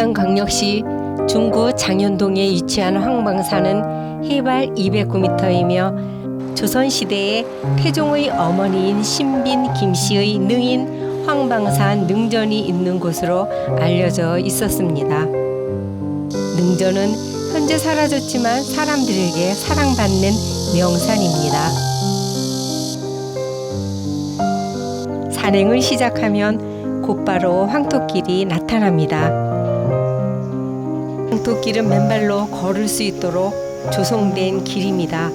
울산광역시 중구 장현동에 위치한 황방산은 해발 209m이며 조선시대에 태종의 어머니인 신빈 김씨의 능인 황방산 능전이 있는 곳으로 알려져 있었습니다. 능전은 현재 사라졌지만 사람들에게 사랑받는 명산입니다. 산행을 시작하면 곧바로 황토길이 나타납니다. 황토길은 맨발로 걸을 수 있도록 조성된 길입니다.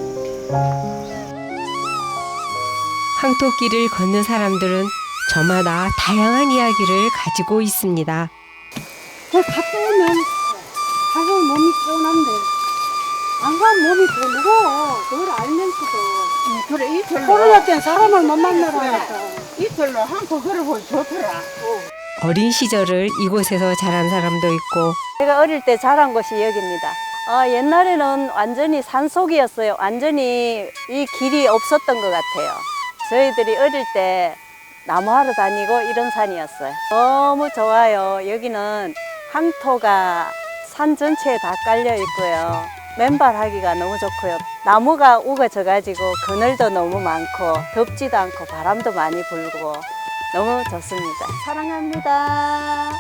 황토길을 걷는 사람들은 저마다 다양한 이야기를 가지고 있습니다. 그 갔다 오면 가서 몸이 깨어난데 안 가면 몸이 더 무거워 그걸 알면서도 그래 이틀로 코로나 때는 사람을 못 만나러 이틀로 한코 걸어보기 좋더라. 어 린 시절을 이곳에서 자란 사람도 있고 제가 어릴 때 자란 곳이 여기입니다. 아, 옛날에는 완전히 산속이었어요. 완전히 이 길이 없었던 것 같아요. 저희들이 어릴 때 나무하러 다니고 이런 산이었어요. 너무 좋아요. 여기는 황토가 산 전체에 다 깔려 있고요. 맨발하기가 너무 좋고요. 나무가 우거져가지고 그늘도 너무 많고 덥지도 않고 바람도 많이 불고 너무 좋습니다. 사랑합니다.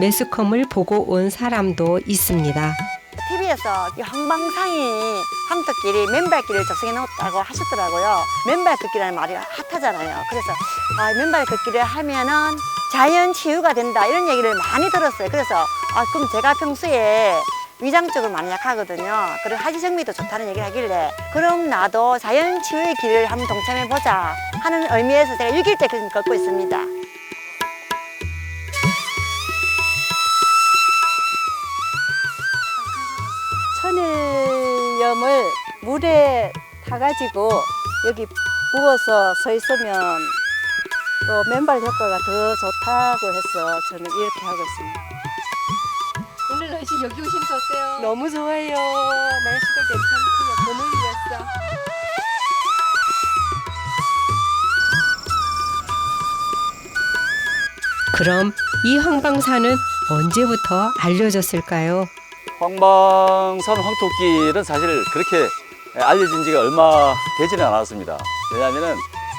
매스컴을 보고 온 사람도 있습니다. TV에서 황방상이 황토끼리 맨발길을 조성해 놓았다고 하셨더라고요. 맨발 걷기라는 말이 핫하잖아요. 그래서 아, 맨발 걷기를 하면은 자연 치유가 된다 이런 얘기를 많이 들었어요. 그래서 아, 그럼 제가 평소에 위장적으로 많이 약하거든요. 그리고 하지정미도 좋다는 얘기를 하길래 그럼 나도 자연 치유의 길을 한번 동참해 보자 하는 의미에서 제가 6일 때 지금 걷고 있습니다. 천일염을 물에 타가지고 여기 부어서 서 있으면 또 맨발 효과가 더 좋다고 해서 저는 이렇게 하고 있습니다. 오늘 날씨 여기 오시면 어때요? 너무 좋아요. 날씨도 괜찮고요. 봄을 위해서. 그럼 이 황방산은 언제부터 알려졌을까요? 황방산 황토길은 사실 그렇게 알려진 지가 얼마 되지는 않았습니다. 왜냐하면은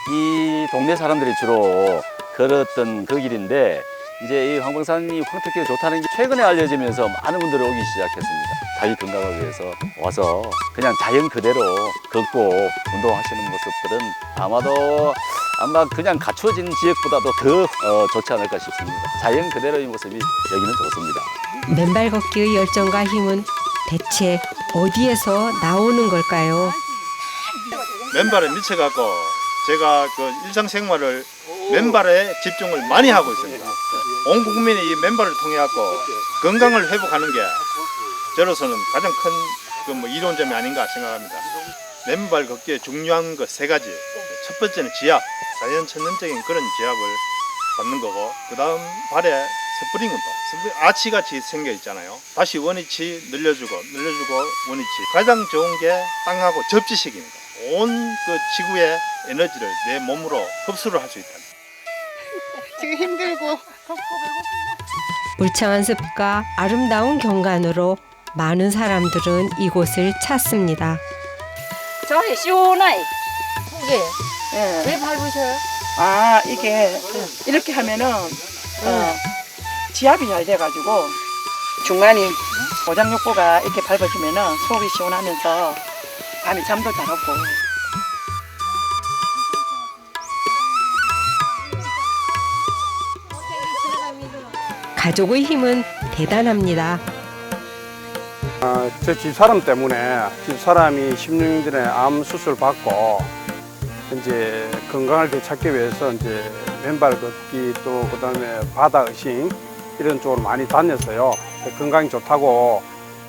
이 동네 사람들이 주로 걸었던 그 길인데 이제 이 황방산이 황토길이 좋다는 게 최근에 알려지면서 많은 분들이 오기 시작했습니다. 자기 건강을 위해서 와서 그냥 자연 그대로 걷고 운동하시는 모습들은 아마도 아마 그냥 갖추어진 지역보다도 더 어, 좋지 않을까 싶습니다. 자연 그대로의 모습이 여기는 좋습니다. 맨발 걷기의 열정과 힘은 대체 어디에서 나오는 걸까요? 맨발에 미쳐갖고 제가 그 일상생활을 맨발에 집중을 많이 하고 있습니다. 온 국민이 이 맨발을 통해 갖고 건강을 회복하는 게 저로서는 가장 큰 그 뭐 이론점이 아닌가 생각합니다. 맨발 걷기에 중요한 것 세 가지. 첫 번째는 지압, 자연 천연적인 그런 지압을 받는 거고, 그 다음 발에 스프링 운동, 스프링 아치같이 생겨 있잖아요. 다시 원위치 늘려주고 늘려주고 원위치. 가장 좋은 게 땅하고 접지식입니다. 온 그 지구의 에너지를 내 몸으로 흡수를 할 수 있다. 지금 힘들고 울창한 숲과 아름다운 경관으로 많은 사람들은 이곳을 찾습니다. 저기 시원하이. 이게 예. 왜 밟으셔요? 아 이게 이렇게 하면은 어, 지압이 잘 돼가지고 중간이 오장육부가 이렇게 밟아주면은 속이 시원하면서 밤에 잠도 잘 오고. 가족의 힘은 대단합니다. 저 집사람 때문에 집사람이 16년 전에 암 수술 받고 이제 건강을 되찾기 위해서 이제 맨발 걷기 또 그다음에 바다 의식 이런 쪽으로 많이 다녔어요. 건강이 좋다고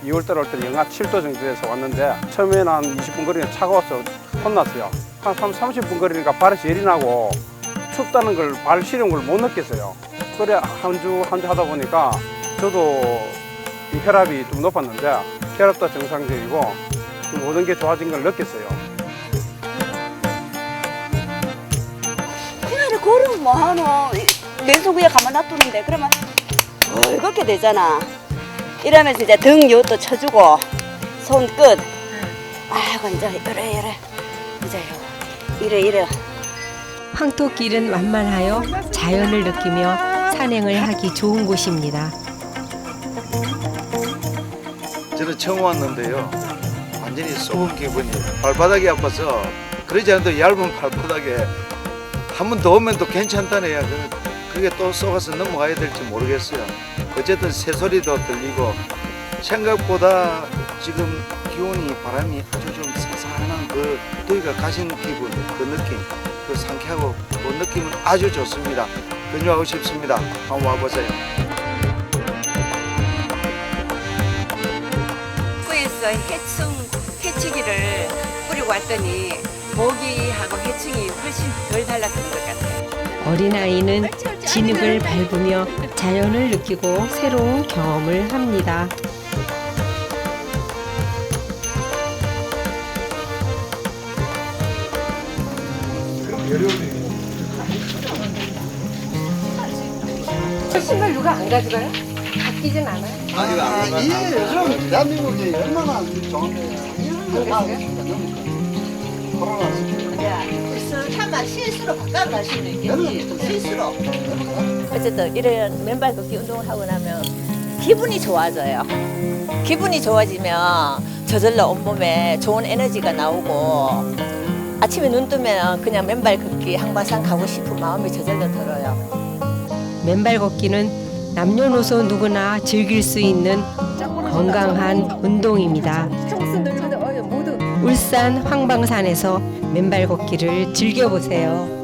2월달 올때 영하 7도 정도 돼서 왔는데 처음에는 한 20분 거리가 차가워서 혼났어요. 한 30분 거리니까 발에 열이 나고 춥다는 걸 발 시린 걸못 느꼈어요. 그래 한 주 한 주 하다 보니까 저도 이 혈압이 좀 높았는데 혈압도 정상적이고 좀 모든 게 좋아진 걸 느꼈어요. 그날에 걸으면 뭐하노 맨손 위에 가만 놔두는데 그러면 벌겋게 되잖아 이러면서 이제 등 요도 쳐주고 손끝 아이고 이제 이래 이래 이제 요 이래 이래 황토길은 완만하여 자연을 느끼며 산행을 하기 좋은 곳입니다. 저는 처음 왔는데요. 완전히 쏘은 기분이에요. 발바닥이 아파서 그러지 않아도 얇은 발바닥에 한 번 더 오면 또 괜찮다네요. 그- 그게 또 쏘가서 넘어가야 될지 모르겠어요. 어쨌든 새소리도 들리고 생각보다 지금 기온이 바람이 아주 좀 선선한 그 더위가 가시는 기분, 그 느낌, 그 상쾌하고 그 느낌은 아주 좋습니다. 근유하고 싶습니다. 한번 와보세요. 북부에서 해충 해치기를 뿌리고 왔더니 모기하고 해충이 훨씬 덜 달랐던 것 같아요. 어린아이는 진흙을 밟으며 자연을 느끼고 새로운 경험을 합니다. 신발 누가 안 가져가요? 바뀌진 않아요? 아, 이 요즘 대한민국이 얼마나 좋은데 코로나 어쨌든 이런 맨발 걷기 운동을 하고 나면 기분이 좋아져요. 기분이 좋아지면 저절로 온몸에 좋은 에너지가 나오고 아침에 눈 뜨면 그냥 맨발 걷기 항마산 가고 싶은 마음이 저절로 들어요. 맨발 걷기는 남녀노소 누구나 즐길 수 있는 건강한 운동입니다. 울산 황방산에서 맨발 걷기를 즐겨보세요.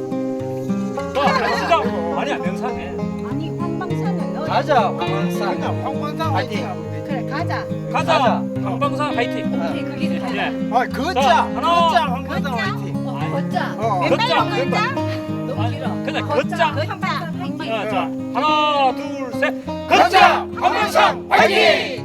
가자 황망산. 황망산 화이팅. 그래 가자. 가자. 황방산 화이팅. 오케이 그게 가자. 아 걷자. 걷자 황망산 화이팅. 걷자. 어. 걷자. 너무 길어. 걷자. 걷자. 걷자. 하나, 둘, 셋. 걷자 황망산 화이팅.